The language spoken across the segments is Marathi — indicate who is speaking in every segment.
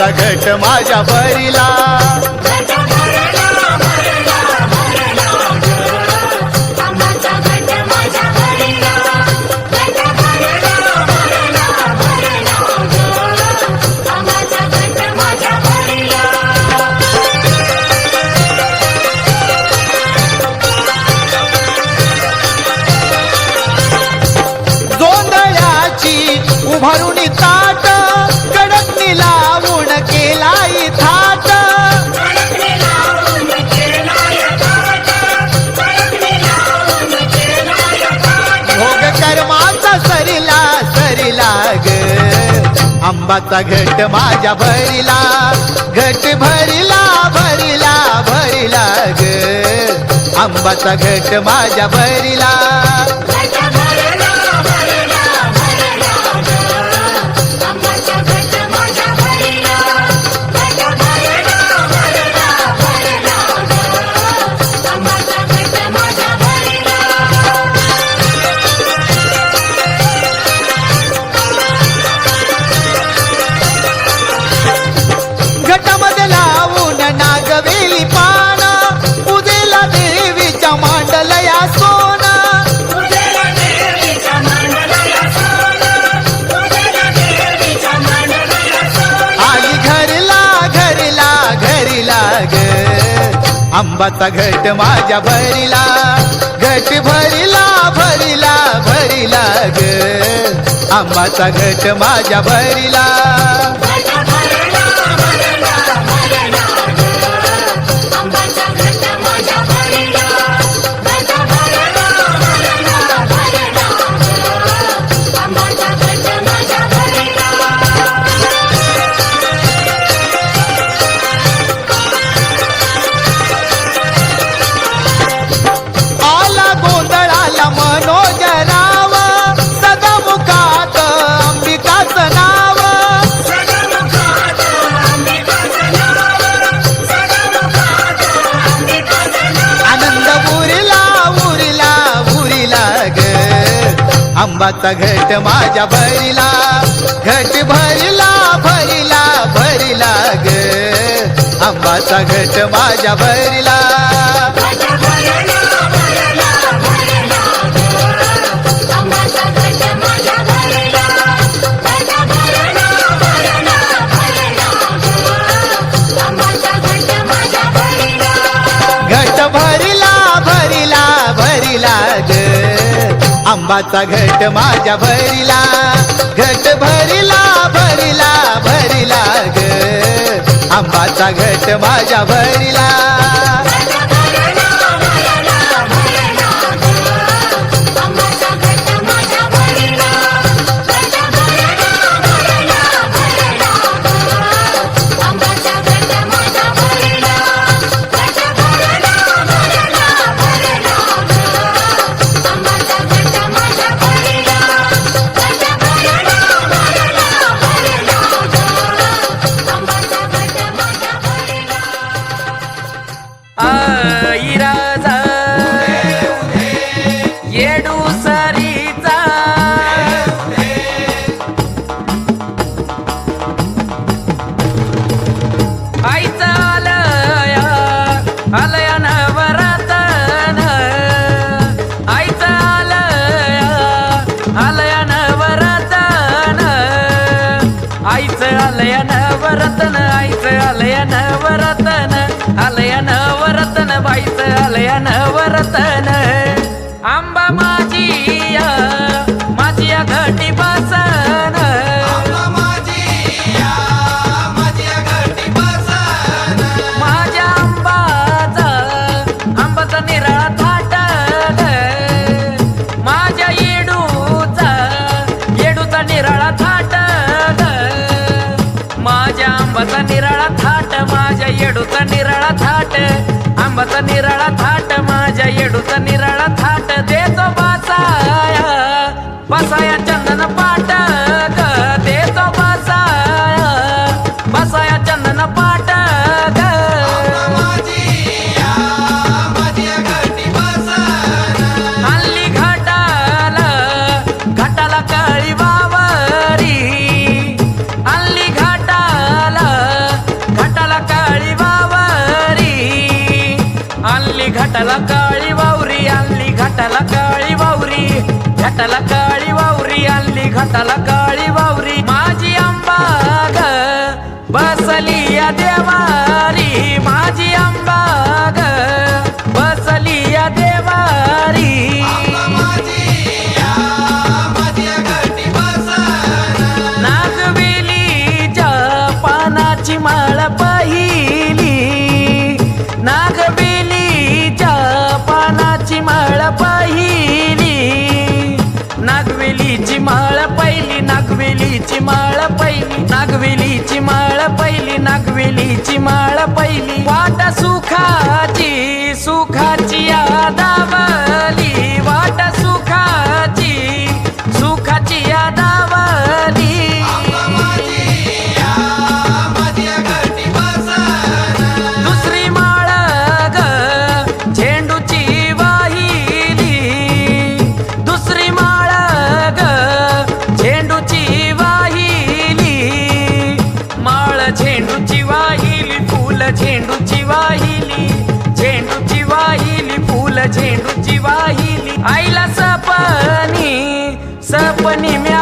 Speaker 1: घट माझ्या बरीला आंबाचा घट माझ्या भरीला
Speaker 2: घट भरीला भरीला भरीला ग. आंबाचा घट माझ्या भरीला.
Speaker 1: आंबाचा घट माझ्या भरिला घट भरीला भरीला भरीला ग. आंबाचा घट माझ्या भरिला.
Speaker 2: आंबाचा घट माझ्या भरीला घट भरीला भरीला भरीला ग. आंबाचा घट माझ्या भरीला.
Speaker 1: बापाचा घट माझ्या भरीला घट भरीला भरीला भरीला ग. आंबाचा घट माझ्या भरीला.
Speaker 3: தன शांत निरळ थाट देतो बसाय. बसाया चंदन पाट ग देतो बसाय. बसाया चंदन पाट ग. हल्ली
Speaker 1: घटाल घटाला कळी वावरी. हल्ली घटाल घटाला कळी वावरी. हल्ली घटाला घाटाला काळी वावरी घाटाला काळी वावरी आणली घाटाला काळी वावरी. माझी आंबा नागवेली चिमाळ पहिली. वाट सुखा ಮನಿ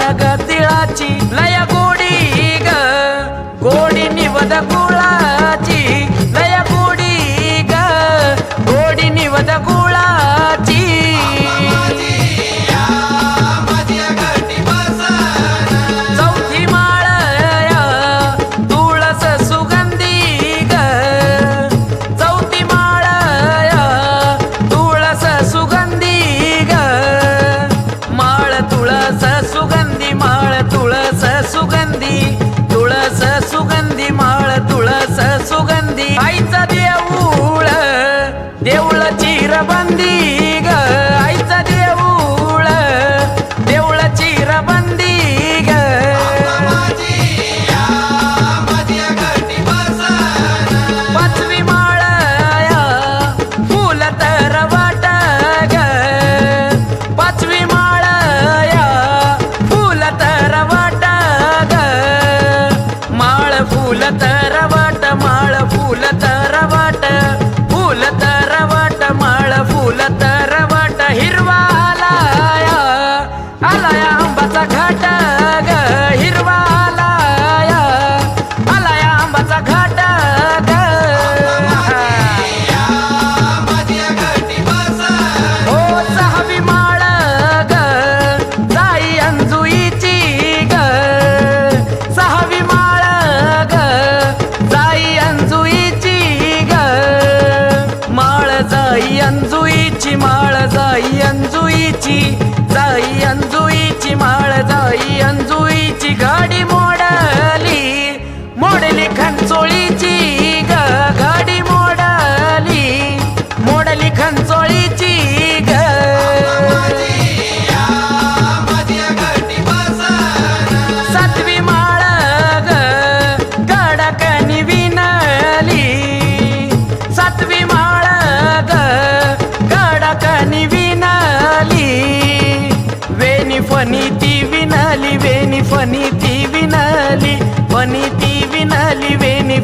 Speaker 1: नग तिळाची लय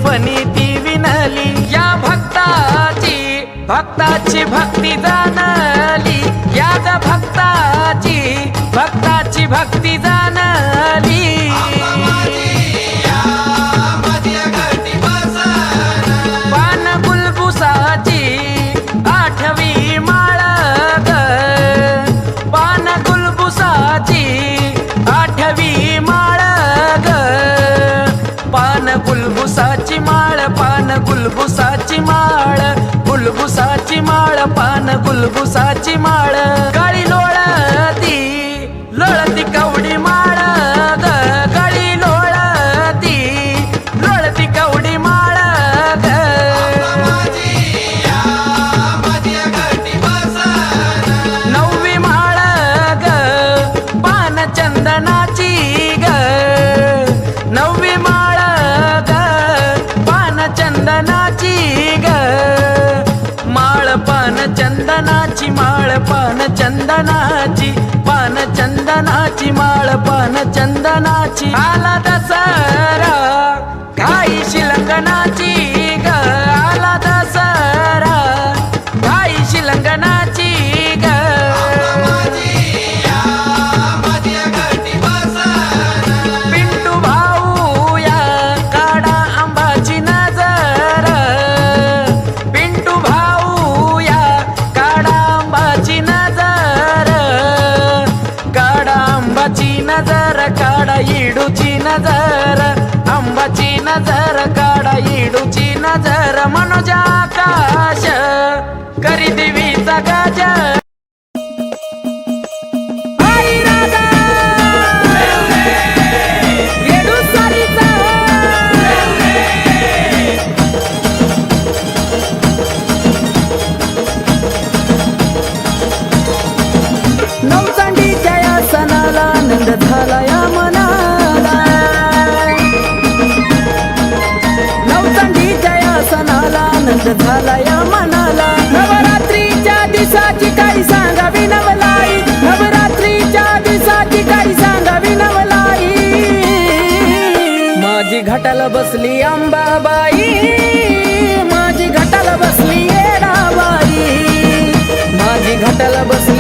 Speaker 1: फणीती विनली. या भक्ताची भक्ताची भक्ती जाणली. या भक्ताची भक्ताची भक्ती जाणली. गुलबुसाची माळ गुलबुसाची माळ पान गुलबुसाची माळ. फुलाची माळ पण चंदनाची. आला दसरा देवची नजर मनोजाकाश. करी देवीचा गजर. घटाला बसली अंबाबाई. माझी घटाला बसली येडाबाई माझी घटाला बसली